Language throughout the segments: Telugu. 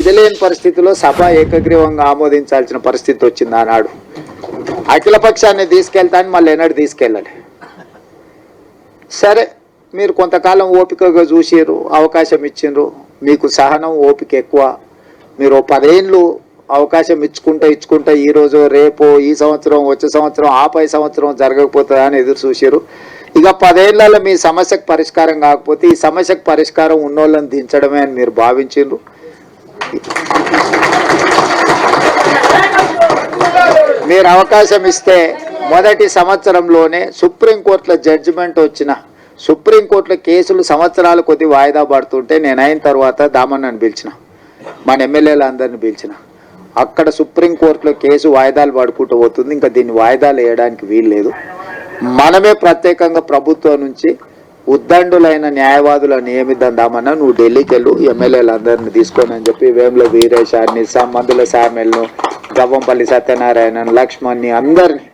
విధలేని పరిస్థితిలో సభ ఏకగ్రీవంగా ఆమోదించాల్సిన పరిస్థితి వచ్చింది ఆనాడు. అఖిల పక్షాన్ని తీసుకెళ్తాను మళ్ళీ ఎన్నడు తీసుకెళ్ళాలి. సరే మీరు కొంతకాలం ఓపికగా చూసిర్రు అవకాశం ఇచ్చిండ్రు. మీకు సహనం ఓపిక ఎక్కువ. మీరు పదేళ్ళు అవకాశం ఇచ్చుకుంటా ఇచ్చుకుంటా ఈరోజు రేపు ఈ సంవత్సరం వచ్చే సంవత్సరం ఆ పై సంవత్సరం జరగకపోతుందా అని ఎదురు చూసారు ఇక పదేళ్ళలో మీ సమస్యకు పరిష్కారం కాకపోతే ఈ సమస్యకు పరిష్కారం ఉన్నోళ్ళని దించడమే అని మీరు భావించిండ్రు. మీరు అవకాశం ఇస్తే మొదటి సంవత్సరంలోనే సుప్రీంకోర్టుల జడ్జిమెంట్ వచ్చిన సుప్రీంకోర్టులో కేసులు సంవత్సరాలు కొద్ది వాయిదా పడుతుంటే నేను అయిన తర్వాత దామన్నని పిలిచిన. మన ఎమ్మెల్యేలు అందరిని పిలిచిన. అక్కడ సుప్రీంకోర్టులో కేసు వాయిదాలు పడుకుంటూ పోతుంది. ఇంకా దీన్ని వాయిదాలు వేయడానికి వీలు లేదు మనమే ప్రత్యేకంగా ప్రభుత్వం నుంచి ఉద్దండులైన న్యాయవాదులను నియమిద్దామన్నా నువ్వు ఢిల్లీకి వెళ్ళు ఎమ్మెల్యేలు అందరిని తీసుకొని అని చెప్పి వేముల వీరేశాన్ని మందుల సామెల్ను గవ్వంపల్లి సత్యనారాయణ లక్ష్మణ్ని అందరిని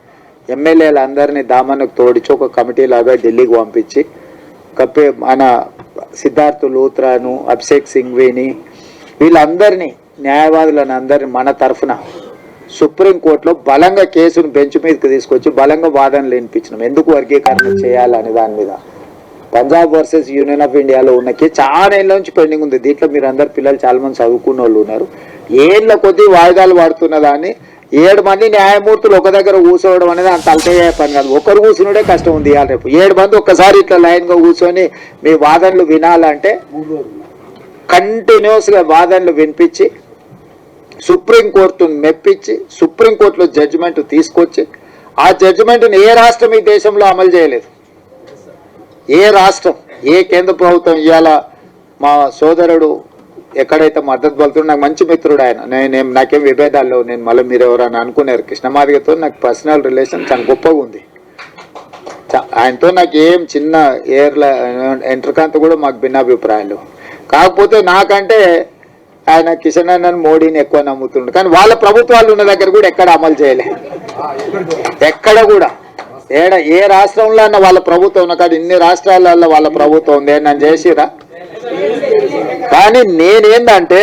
ఎమ్మెల్యేలు అందరినీ దామన్నకు తోడిచి ఒక కమిటీ లాగా ఢిల్లీకి పంపించి కప్పే మన సిద్ధార్థ్ లూత్రాను అభిషేక్ సింఘ్వీని వీళ్ళందరినీ న్యాయవాదులను అందరిని మన తరఫున సుప్రీంకోర్టులో బలంగా కేసును బెంచ్ మీదకి తీసుకొచ్చి బలంగా వాదనలు వినిపించినాం. ఎందుకు వర్గీకరణ చేయాలని దాని మీద? పంజాబ్ వర్సెస్ యూనియన్ ఆఫ్ ఇండియాలో ఉన్న కేసు చాలా ఏళ్ళ నుంచి పెండింగ్ ఉంది. దీంట్లో మీరు అందరు పిల్లలు చాలా మంది చదువుకున్న వాళ్ళు ఉన్నారు. ఏళ్ళ కొద్దీ వాయిదాలు పడుతున్న దాన్ని ఏడు మంది న్యాయమూర్తులు ఒక దగ్గర కూర్చోవడం అనేది అంత అల్పయ్యే పని కాదు. ఒకరు కూర్చున్నాడే కష్టం ఉంది ఇవాళ రేపు. ఏడు మంది ఒక్కసారి ఇట్లా లైన్గా కూర్చొని మీ వాదనలు వినాలంటే కంటిన్యూస్గా వాదనలు వినిపించి సుప్రీంకోర్టును మెప్పించి సుప్రీంకోర్టులో జడ్జిమెంట్ తీసుకొచ్చి ఆ జడ్జిమెంట్ని ఏ రాష్ట్రం ఈ దేశంలో అమలు చేయలేదు. ఏ రాష్ట్రం ఏ కేంద్ర ప్రభుత్వం ఇవాళ మా సోదరుడు ఎక్కడైతే మద్దతు పలుతుండో నాకు మంచి మిత్రుడు ఆయన. నేను నాకేం విభేదాలు నేను మళ్ళీ మీరు ఎవరైనా అనుకున్నారు. కృష్ణమాదిగతో నాకు పర్సనల్ రిలేషన్ చాలా గొప్పగా ఉంది. ఆయనతో నాకు ఏం చిన్న ఏర్ల ఎంట్రకాంత కూడా మాకు భిన్నాభిప్రాయాలు. కాకపోతే నాకంటే ఆయన కిషన్ అన్నన్ మోడీని ఎక్కువ నమ్ముతుండు. కానీ వాళ్ళ ప్రభుత్వాలు ఉన్న దగ్గర కూడా ఎక్కడ అమలు చేయలే. ఎక్కడ కూడా. ఏడ ఏ రాష్ట్రంలో అన్న వాళ్ళ ప్రభుత్వం ఉన్న కాదు ఇన్ని రాష్ట్రాలలో వాళ్ళ ప్రభుత్వం ఉంది. నన్ను చేసిరా? కానీ నేనేందంటే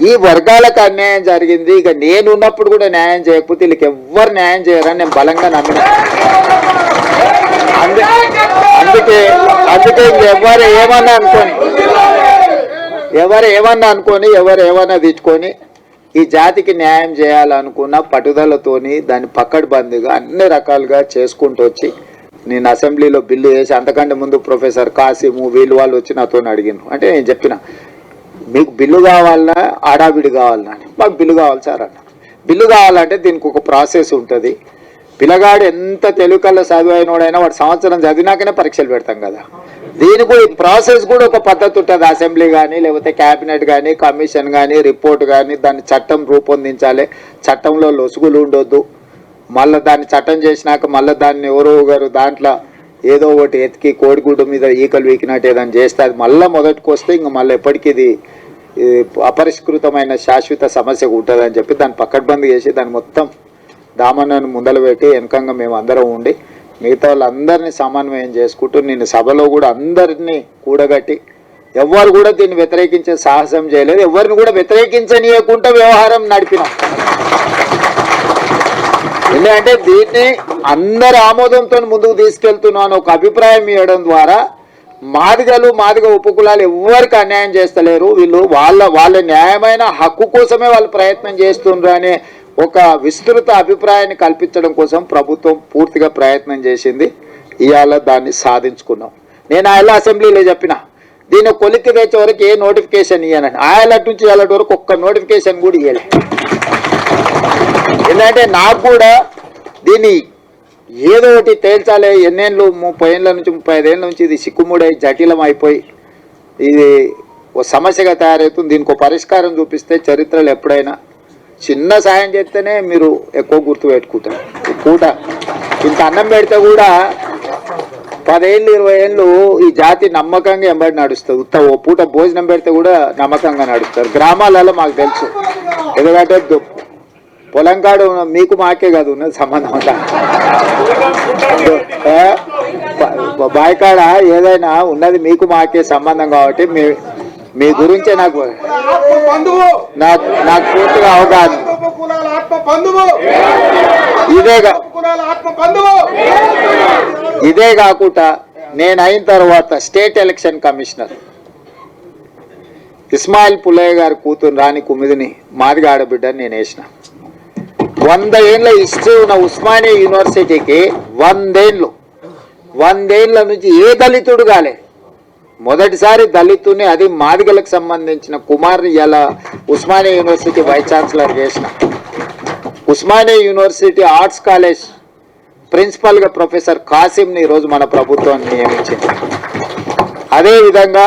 ఈ వర్గాలకు అన్యాయం జరిగింది. ఇక నేను ఉన్నప్పుడు కూడా న్యాయం చేయకపోతే వీళ్ళకి ఎవ్వరు న్యాయం చేయరని నేను బలంగా నమ్మిన. అందు- అందుకే అందుకే ఎవరు ఏమన్నా అనుకోని ఎవరు ఏమన్నా అనుకొని ఎవరు ఏమన్నా తెచ్చుకొని ఈ జాతికి న్యాయం చేయాలనుకున్న పట్టుదలతోని దాన్ని పక్కడబందిగా అన్ని రకాలుగా చేసుకుంటూ వచ్చి నేను అసెంబ్లీలో బిల్లు వేసి అంతకంటే ముందు ప్రొఫెసర్ కాసిము వీళ్ళు వాళ్ళు వచ్చి నాతో అడిగిను అంటే నేను చెప్పిన మీకు బిల్లు కావాలన్నా ఆడావిడి కావాలన్నా అని మాకు బిల్లు కావాలి సార్ అన్న. బిల్లు కావాలంటే దీనికి ఒక ప్రాసెస్ ఉంటుంది. పిల్లగాడు ఎంత తెలుగు కల్లా చదివైనోడైనా వాడు సంవత్సరం చదివినాకనే పరీక్షలు పెడతాం కదా. దీనికి కూడా ప్రాసెస్ కూడా ఒక పద్ధతి ఉంటుంది. అసెంబ్లీ కానీ లేకపోతే క్యాబినెట్ కానీ కమిషన్ కానీ రిపోర్ట్ కానీ దాన్ని చట్టం రూపొందించాలి. చట్టంలో లొసుగులు ఉండొద్దు. మళ్ళీ దాన్ని చట్టం చేసినాక మళ్ళీ దాన్ని ఎవరో గారు దాంట్లో ఏదో ఒకటి ఎతికి కోడిగుడ్డు మీద ఈకలు వీకినట్టు ఏదైనా చేస్తే అది మళ్ళీ మొదటికి వస్తే ఇంక మళ్ళీ ఎప్పటికీ ఇది అపరిష్కృతమైన శాశ్వత సమస్య ఉంటుందని చెప్పి దాన్ని పక్కడ్బందీ చేసి దాన్ని మొత్తం దామన్నను ముందల పెట్టి వెనకంగా మేము అందరం ఉండి మిగతా వాళ్ళందరినీ సమన్వయం చేసుకుంటూ నేను సభలో కూడా అందరినీ కూడగట్టి ఎవ్వరు కూడా దీన్ని వ్యతిరేకించే సాహసం చేయలేదు ఎవరిని కూడా వ్యతిరేకించనీయకుండా వ్యవహారం నడిపినాం. ఎందుకంటే దీన్ని అందరి ఆమోదంతో ముందుకు తీసుకెళ్తున్నాను ఒక అభిప్రాయం ఇవ్వడం ద్వారా మాదిగలు మాదిగ ఉపకులాలు ఎవ్వరికి అన్యాయం చేస్తలేరు. వీళ్ళు వాళ్ళ వాళ్ళ న్యాయమైన హక్కు కోసమే వాళ్ళు ప్రయత్నం చేస్తుండ్రు అనే ఒక విస్తృత అభిప్రాయాన్ని కల్పించడం కోసం ప్రభుత్వం పూర్తిగా ప్రయత్నం చేసింది. ఇవాళ దాన్ని సాధించుకున్నాం. నేను ఆయన అసెంబ్లీలో చెప్పిన దీన్ని కొలిక్కి తెచ్చే వరకు ఏ నోటిఫికేషన్ ఇవ్వనని ఆయన నుంచి ఇవాళ వరకు ఒక్క నోటిఫికేషన్ కూడా ఇవ్వలే ఎందుకంటే నాకు కూడా దీన్ని ఏదో ఒకటి తేల్చాలి. ఎన్నేళ్ళు ముప్పై ఏళ్ళ నుంచి ముప్పై ఐదేళ్ళ నుంచి ఇది సిక్కుముడై జటిలం అయిపోయి ఇది ఓ సమస్యగా తయారవుతుంది. దీనికి ఒక పరిష్కారం చూపిస్తే చరిత్రలో ఎప్పుడైనా చిన్న సాయం చేస్తేనే మీరు ఎక్కువ గుర్తు పెట్టుకుంటారు. పూట ఇంత అన్నం పెడితే కూడా పదేళ్ళు ఇరవై ఏళ్ళు ఈ జాతి నమ్మకంగా ఎంబడి నడుస్తుంది. ఉత్త ఓ పూట భోజనం పెడితే కూడా నమ్మకంగా నడుస్తారు. గ్రామాలలో మాకు తెలుసు. ఎందుకంటే పొలం కాడు మీకు మాకే కాదు ఉన్నది సంబంధం అంతా. బాయికాడ ఏదైనా ఉన్నది మీకు మాకే సంబంధం కాబట్టి మీ మీ గురించి నాకు నాకు పూర్తిగా అవగాహన. ఇదే ఇదే కాకుండా నేను అయిన తర్వాత state election commissioner. Ismail Pullaiah గారి కూతురు రాణి కుమిదిని మాదిగా ఆడబిడ్డని నేను వేసిన. వంద ఏళ్ళ హిస్టరీ ఉన్న ఉస్మానియా యూనివర్సిటీకి వందేళ్ళు. వందేళ్ళ నుంచి ఏ దళితుడు కాలే. మొదటిసారి దళితుని అది మాదిగలకు సంబంధించిన కుమార్ని ఇలా ఉస్మానియా యూనివర్సిటీ వైస్ ఛాన్సలర్ చేసిన. ఉస్మానియా యూనివర్సిటీ ఆర్ట్స్ కాలేజ్ ప్రిన్సిపల్గా ప్రొఫెసర్ కాసింని ఈరోజు మన ప్రభుత్వం నియమించింది. అదేవిధంగా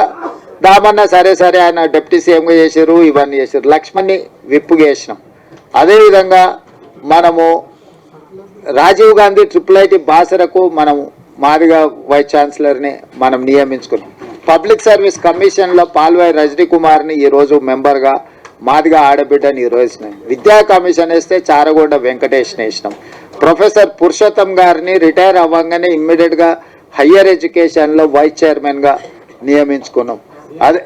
దామన్న సరే సరే ఆయన డిప్యూటీ సీఎంగా చేశారు ఇవన్నీ చేశారు లక్ష్మణ్ని విప్పుగా చేసినాం. అదేవిధంగా మనము రాజీవ్ గాంధీ ట్రిపుల్ ఐటీ బాసరకు మనం మాదిగా వైస్ ఛాన్సలర్ని మనం నియమించుకున్నాం. పబ్లిక్ సర్వీస్ కమిషన్లో పాల్వాయి రజనీకుమార్ని ఈరోజు మెంబర్గా మాదిగా ఆడబిడ్డని ఈరోజు విద్యా కమిషన్ వేస్తే చారగొండ వెంకటేష్ని వేసినాం. ప్రొఫెసర్ పురుషోత్తం గారిని రిటైర్ అవ్వగానే ఇమ్మీడియట్గా హయ్యర్ ఎడ్యుకేషన్లో వైస్ చైర్మన్గా నియమించుకున్నాం. అదే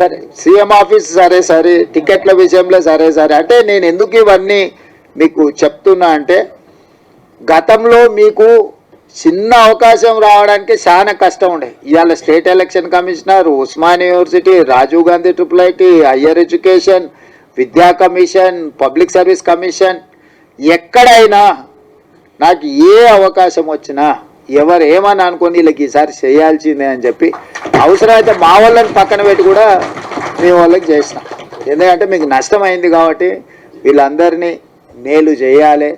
సరే సీఎం ఆఫీస్ సరే సరే టికెట్ల విషయంలో సరే సరే. అంటే నేను ఎందుకు ఇవన్నీ మీకు చెప్తున్నా అంటే గతంలో మీకు చిన్న అవకాశం రావడానికి చాలా కష్టం ఉండే. ఇవాళ state election commissioner Osman university Rajiv Gandhi triple IT higher education విద్యా కమిషన్ పబ్లిక్ సర్వీస్ కమిషన్. ఎక్కడైనా నాకు ఏ అవకాశం వచ్చినా ఎవరు ఏమని అనుకొని వీళ్ళకి ఈసారి చేయాల్సిందే అని చెప్పి అవసరమైతే మా వాళ్ళని పక్కన పెట్టి కూడా మేము వాళ్ళకి చేసినాం ఎందుకంటే మీకు నష్టం అయింది కాబట్టి వీళ్ళందరినీ మేలు చేయాలి.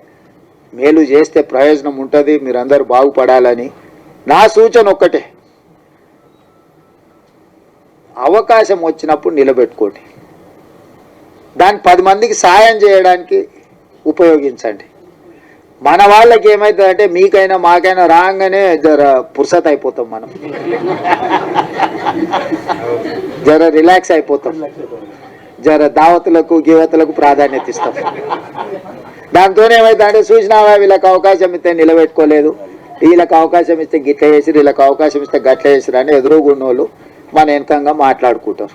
మేలు చేస్తే ప్రయోజనం ఉంటుంది మీరందరూ బాగుపడాలని. నా సూచన ఒక్కటే. అవకాశం వచ్చినప్పుడు నిలబెట్టుకోండి. దాన్ని పది మందికి సాయం చేయడానికి ఉపయోగించండి. మన వాళ్ళకి ఏమవుతుందంటే మీకైనా మాకైనా రాగానే జర పురుసత్ అయిపోతాం మనం. జర రిలాక్స్ అయిపోతాం. జర దావతులకు గివతులకు ప్రాధాన్యత ఇస్తాం. దాంతో ఏమైందంటే చూసినావా వీళ్ళకి అవకాశం ఇస్తే నిలబెట్టుకోలేదు. వీళ్ళకి అవకాశం ఇస్తే గిట్ల చేసిరు వీళ్ళకి అవకాశం ఇస్తే గట్ల చేసిరు అని ఎదురుగున్నోళ్ళు మన వెనకంగా మాట్లాడుకుంటారు.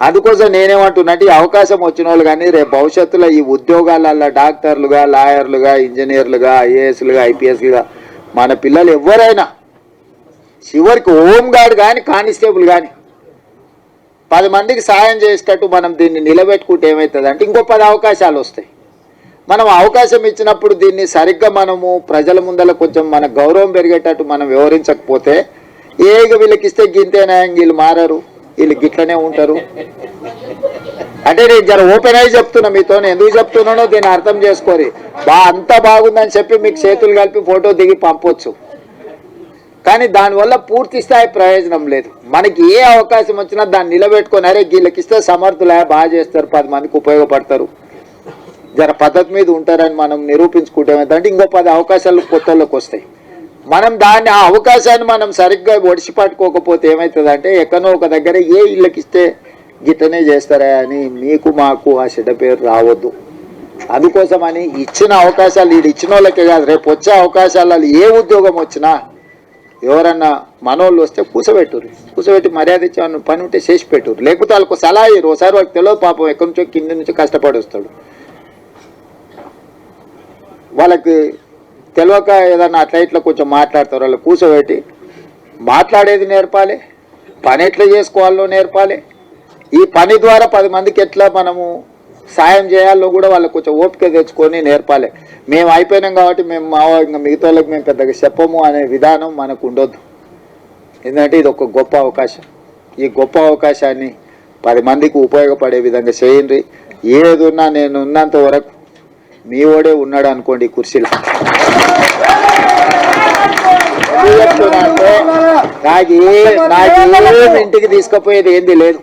అందుకోసం నేనేమంటున్నట్టు ఈ అవకాశం వచ్చిన వాళ్ళు కానీ రేపు భవిష్యత్తులో ఈ ఉద్యోగాలలో డాక్టర్లుగా లాయర్లుగా ఇంజనీర్లుగా ఐఏఎస్లుగా ఐపీఎస్లుగా మన పిల్లలు ఎవరైనా చివరికి హోమ్ గార్డ్ కానీ కానిస్టేబుల్ కానీ పది మందికి సాయం చేసేటట్టు మనం దీన్ని నిలబెట్టుకుంటే ఏమవుతుంది అంటే ఇంకో పది అవకాశాలు వస్తాయి. మనం అవకాశం ఇచ్చినప్పుడు దీన్ని సరిగ్గా మనము ప్రజల ముందర కొంచెం మన గౌరవం పెరిగేటట్టు మనం వివరించకపోతే ఏగ వీళ్ళకి ఇస్తే గింతేనా? వీళ్ళు మారరు. వీళ్ళు గిట్లనే ఉంటారు. అంటే నేను జర ఓపెన్ అయి చెప్తున్నా మీతో. ఎందుకు చెప్తున్నానో దీన్ని అర్థం చేసుకోరి. బా అంత బాగుందని చెప్పి మీకు చేతులు కలిపి ఫోటో దిగి పంపొచ్చు. కానీ దానివల్ల పూర్తి స్థాయి ప్రయోజనం లేదు. మనకి ఏ అవకాశం వచ్చినా దాన్ని నిలబెట్టుకొని అరే వీళ్ళకి ఇస్తే సమర్థులే బాగా చేస్తారు పది మందికి ఉపయోగపడతారు. జర పద్ధతి మీద ఉంటారని మనం నిరూపించుకుంటే ఏమైందంటే ఇంకో పది అవకాశాలు కొత్త వాళ్ళకి వస్తాయి. మనం దాన్ని ఆ అవకాశాన్ని మనం సరిగ్గా ఒడిసి పట్టుకోకపోతే ఏమవుతుందంటే ఎక్కడో ఒక దగ్గర ఏ ఇళ్ళకి ఇస్తే గిట్టనే చేస్తారా అని మీకు మాకు ఆ చెడ్డ పేరు రావద్దు. అందుకోసమని ఇచ్చిన అవకాశాలు వీడు ఇచ్చిన వాళ్ళకే కాదు రేపు వచ్చే అవకాశాలలో ఏ ఉద్యోగం వచ్చినా ఎవరన్నా మనోళ్ళు వస్తే కూసబెట్టురు కూసబెట్టి మర్యాద ఇచ్చి పని ఉంటే చేసి పెట్టురు లేకపోతే వాళ్ళకు సలహా ఇయ్యరు. ఒకసారి వాళ్ళకి తెలియదు పాపం ఎక్కడి నుంచో కింద నుంచో కష్టపడి వస్తాడు. వాళ్ళకి తెలియక ఏదన్నా అట్లా ఇట్లా కొంచెం మాట్లాడతారు వాళ్ళు కూర్చోబెట్టి మాట్లాడేది నేర్పాలి పని ఎట్లా చేసుకోవాలో నేర్పాలి. ఈ పని ద్వారా పది మందికి ఎట్లా మనము సాయం చేయాలో కూడా వాళ్ళకి కొంచెం ఓపిక తెచ్చుకొని నేర్పాలి. మేము అయిపోయినాం కాబట్టి మేము మా ఇంకా మిగతా వాళ్ళకి మేము పెద్దగా చెప్పము అనే విధానం మనకు ఉండొద్దు. ఎందుకంటే ఇది ఒక గొప్ప అవకాశం. ఈ గొప్ప అవకాశాన్ని పది మందికి ఉపయోగపడే విధంగా చేయండి. ఏదున్నా నేను ఉన్నంత వరకు మీ ఓడే ఉన్నాడు అనుకోండి కుర్చీలో. నాకు నాకు ఇంటికి తీసుకుపోయేది ఏంది లేదు.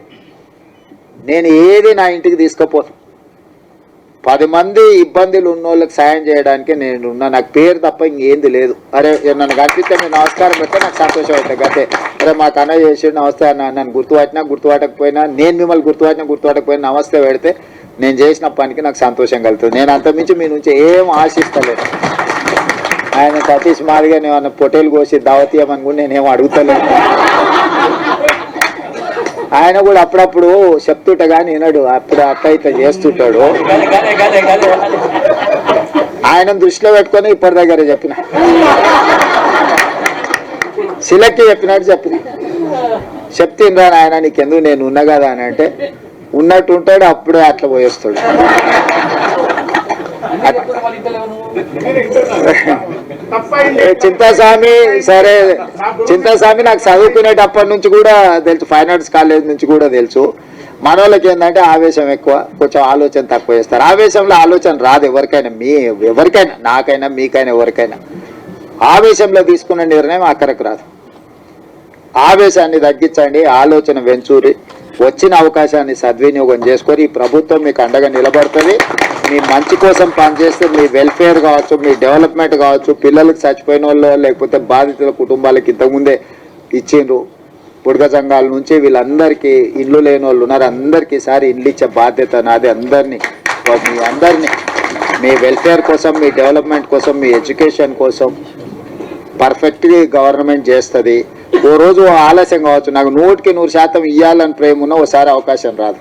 నేను ఏది నా ఇంటికి తీసుకుపోను పది మంది ఇబ్బందులు ఉన్న వాళ్ళకి సాయం చేయడానికి నేను ఉన్నా. నాకు పేరు తప్ప ఇంకేంది లేదు. అరే నన్ను కనిపిస్తే మీరు నమస్కారం పెడితే నాకు సంతోషం అవుతుంది. గతే అరే మా కన్న చేసి నమస్తే అన్న నన్ను గుర్తుపట్టినా గుర్తుపట్టకపోయినా నేను మిమ్మల్ని గుర్తుపట్టినా గుర్తుపట్టకపోయినా నమస్తే పెడితే నేను చేసిన పనికి నాకు సంతోషం కలుగుతుంది. నేను అంతమించి మీ నుంచి ఏం ఆశిస్తలేదు. ఆయన సతీష్ మాదిగా నేను పొటేలు కోసి దావతీయమని కూడా నేనేం అడుగుతలేదు. ఆయన కూడా అప్పుడప్పుడు చెప్తుంట కానీ వినడు. అప్పుడు అట్ట ఇట్లా చేస్తుంటాడు. ఆయన దృష్టిలో పెట్టుకొని ఇప్పటి దగ్గర చెప్పిన. సిలెక్ట్ చెప్పినట్టు చెప్పిన. చెప్తుండ్రా ఆయన నీకెందుకు నేను ఉన్నా కదా అని అంటే ఉన్నట్టు ఉంటాడు అప్పుడే అట్లా పోయేస్తాడు. చింతాస్వామి సరే. చింతాస్వామి నాకు చదువుకునేటప్పటి నుంచి కూడా తెలుసు ఫైన్ ఆర్ట్స్ కాలేజ్ నుంచి కూడా తెలుసు. మన వాళ్ళకి ఏంటంటే ఆవేశం ఎక్కువ కొంచెం ఆలోచన తక్కువ చేస్తారు. ఆవేశంలో ఆలోచన రాదు ఎవరికైనా మీ ఎవరికైనా నాకైనా మీకైనా ఎవరికైనా. ఆవేశంలో తీసుకున్న నిర్ణయం అక్కడికి రాదు. ఆవేశాన్ని తగ్గించండి ఆలోచన వెంచూరి. వచ్చిన అవకాశాన్ని సద్వినియోగం చేసుకొని ప్రభుత్వం మీకు అండగా నిలబడుతుంది. మీ మంచి కోసం పనిచేస్తే మీ వెల్ఫేర్ కావచ్చు మీ డెవలప్మెంట్ కావచ్చు పిల్లలకు చచ్చిపోయిన వాళ్ళు లేకపోతే బాధితుల కుటుంబాలకు ఇంతకుముందే ఇచ్చిండ్రు. బుడగ సంఘాల నుంచి వీళ్ళందరికీ ఇల్లు లేని వాళ్ళు ఉన్నారు. అందరికీ ఈసారి ఇల్లు ఇచ్చే బాధ్యత నాది. అందరినీ మీ అందరినీ మీ వెల్ఫేర్ కోసం మీ డెవలప్మెంట్ కోసం మీ ఎడ్యుకేషన్ కోసం పర్ఫెక్ట్గా గవర్నమెంట్ చేస్తుంది. ఓ రోజు ఆలస్యం కావచ్చు. నాకు నూటికి నూరు శాతం ఇవ్వాలని ప్రేమ ఉన్న ఒకసారి అవకాశం రాదు.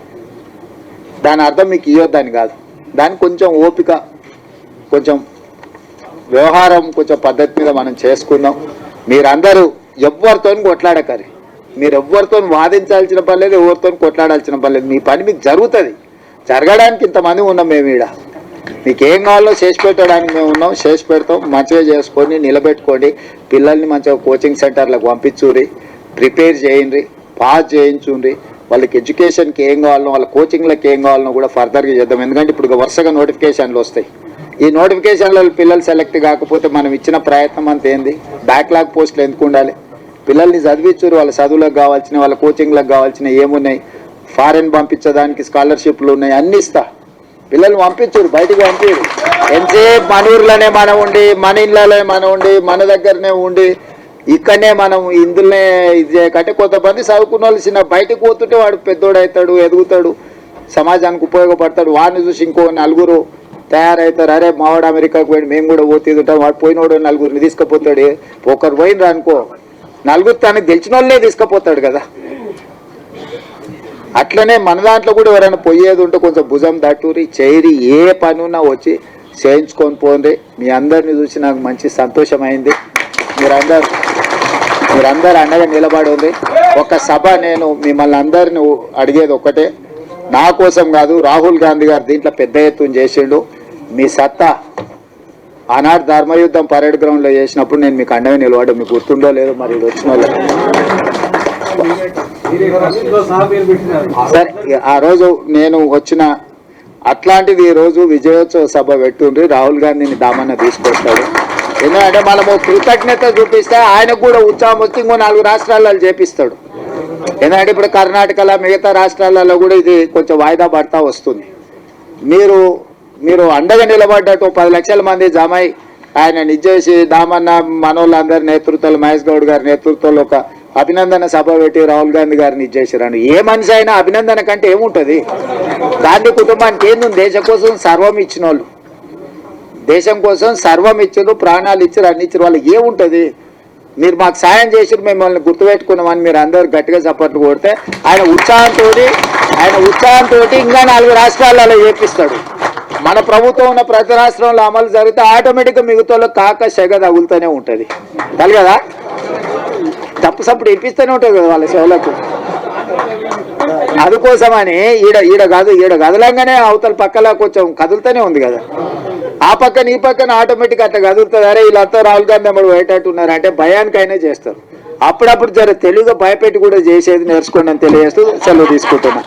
దాని అర్థం మీకు ఇవ్వద్దని కాదు. దానికి కొంచెం ఓపిక కొంచెం వ్యవహారం కొంచెం పద్ధతి మీద మనం చేసుకుందాం. మీరందరూ ఎవరితో కొట్లాడకరి. మీరు ఎవరితో వాదించాల్సిన పని లేదు ఎవరితో కొట్లాడాల్సిన పని లేదు. మీ పని మీకు జరుగుతుంది. జరగడానికి ఇంతమంది ఉన్నాం మేము ఈడ మీకు ఏం కావాలో చేసి పెట్టడానికి మేము ఉన్నాం. చేసి పెడతాం. మంచిగా చేసుకొని నిలబెట్టుకోండి. పిల్లల్ని మంచిగా కోచింగ్ సెంటర్లకు పంపించుర్రి. ప్రిపేర్ చేయండి పాస్ చేయించుండ్రి. వాళ్ళకి ఎడ్యుకేషన్కి ఏం కావాలనో వాళ్ళ కోచింగ్లకు ఏం కావాలనో కూడా ఫర్దర్గా చేద్దాం. ఎందుకంటే ఇప్పుడు వరుసగా నోటిఫికేషన్లు వస్తాయి. ఈ నోటిఫికేషన్లో పిల్లలు సెలెక్ట్ కాకపోతే మనం ఇచ్చిన ప్రయత్నం అంత ఏంది? బ్యాక్లాగ్ పోస్టులు ఎందుకు ఉండాలి? పిల్లల్ని చదివించురు వాళ్ళ చదువులకు కావాల్సిన వాళ్ళ కోచింగ్లకు కావాల్సిన ఏమున్నాయి? ఫారెన్ పంపించడానికి స్కాలర్షిప్లు ఉన్నాయి. అన్ని ఇస్తా. పిల్లల్ని పంపించురు బయటికి పంపించరు. ఎంతసేపు మన ఊర్లోనే మనం ఉండి మన ఇళ్ళలోనే మనం ఉండి మన దగ్గరనే ఉండి ఇక్కడనే మనం ఇందులోనే ఇది చేయకంటే కొంతమంది చదువుకున్న వాళ్ళు చిన్న బయటకు పోతుంటే వాడు పెద్దోడవుతాడు ఎదుగుతాడు సమాజానికి ఉపయోగపడతాడు. వాడిని చూసి ఇంకో నలుగురు తయారవుతారు. అరే మావాడు అమెరికాకు పోయి మేము కూడా పోతే ఉంటాం వాడు పోయినోడు నలుగురిని తీసుకుపోతాడు. ఒకరు పోయినరు అనుకో నలుగురు తనకు తెలిసిన వాళ్ళే తీసుకుపోతాడు కదా. అట్లనే మన దాంట్లో కూడా ఎవరైనా పోయేది ఉంటే కొంచెం భుజం దట్టూరి చేరి ఏ పనున్నా వచ్చి చేయించుకొని పోండి. మీ అందరిని చూసి నాకు మంచి సంతోషమైంది. మీరందరు మీరందరూ అండగా నిలబడి ఉంది ఒక సభ నేను మిమ్మల్ని అందరిని అడిగేది ఒక్కటే. నా కోసం కాదు రాహుల్ గాంధీ గారు దీంట్లో పెద్ద ఎత్తున చేసిండు. మీ సత్తా ఆనాడు ధర్మయుద్ధం పరేడ్ గ్రౌండ్లో చేసినప్పుడు నేను మీకు అండగా నిలబడ్డా. మీకు గుర్తుండో లేదో మరి వచ్చిన వాళ్ళు సరే ఆ రోజు నేను వచ్చిన అట్లాంటిది ఈ రోజు విజయోత్సవ సభ పెట్టుండ్రి. రాహుల్ గాంధీని దామన్న తీసుకొస్తాడు. ఎందుకంటే మనము కృతజ్ఞత చూపిస్తే ఆయనకు కూడా ఉత్సాహం వచ్చి ఇంకో నాలుగు రాష్ట్రాలలో చేపిస్తాడు. ఎందుకంటే ఇప్పుడు కర్ణాటకలో మిగతా రాష్ట్రాలలో కూడా ఇది కొంచెం వాయిదా పడతా వస్తుంది. మీరు మీరు అండగా నిలబడ్డట్టు పది లక్షల మంది జమై ఆయన నిజేసి దామన్న మనోళ్ళందరి నేతృత్వంలో మహేష్ గౌడ్ గారి నేతృత్వంలో ఒక అభినందన సభ పెట్టి రాహుల్ గాంధీ గారిని ఇచ్చేసారని ఏ మనిషి అయినా అభినందన కంటే ఏముంటది? గాంధీ కుటుంబానికి ఏంది దేశం కోసం సర్వం ఇచ్చిన వాళ్ళు దేశం కోసం సర్వం ఇచ్చారు ప్రాణాలు ఇచ్చారు అన్ని ఇచ్చారు వాళ్ళు ఏముంటది? మీరు మాకు సాయం చేసి మిమ్మల్ని గుర్తుపెట్టుకున్నామని మీరు అందరు గట్టిగా చప్పట్లు కొడితే ఆయన ఉత్సాహంతో ఆయన ఉత్సాహంతో ఇంకా నాలుగు రాష్ట్రాలలో చేపిస్తాడు మన ప్రభుత్వం ఉన్న ప్రతి రాష్ట్రంలో అమలు జరిగితే ఆటోమేటిక్గా మిగతా కాక సెగ తగులుతూనే ఉంటుంది. కదా తప్పు సప్పుడు వినిపిస్తూనే ఉంటుంది కదా వాళ్ళ సేవలకు అందుకోసమని ఈడ ఈడ కాదు ఈడ గదలంగానే అవతల పక్కలా కొంచెం కదులుతూనే ఉంది కదా. ఆ పక్కన ఈ పక్కన ఆటోమేటిక్ అట్లా కదులుతుంది. అరే వీళ్ళంతా రాహుల్ గాంధీ అమ్మడు ఉన్నారంటే అంటే భయానికైనా చేస్తారు. అప్పుడప్పుడు జర తెలుగు భయపెట్టి కూడా చేసేది నేర్చుకోండి అని తెలియజేస్తూ సెలవు తీసుకుంటున్నా.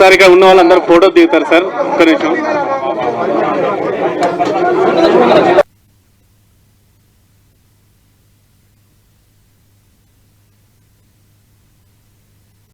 సరిగా ఉన్న వాళ్ళందరూ ఫోటో దిగుతారు సార్. ఒక్క నిమిషం.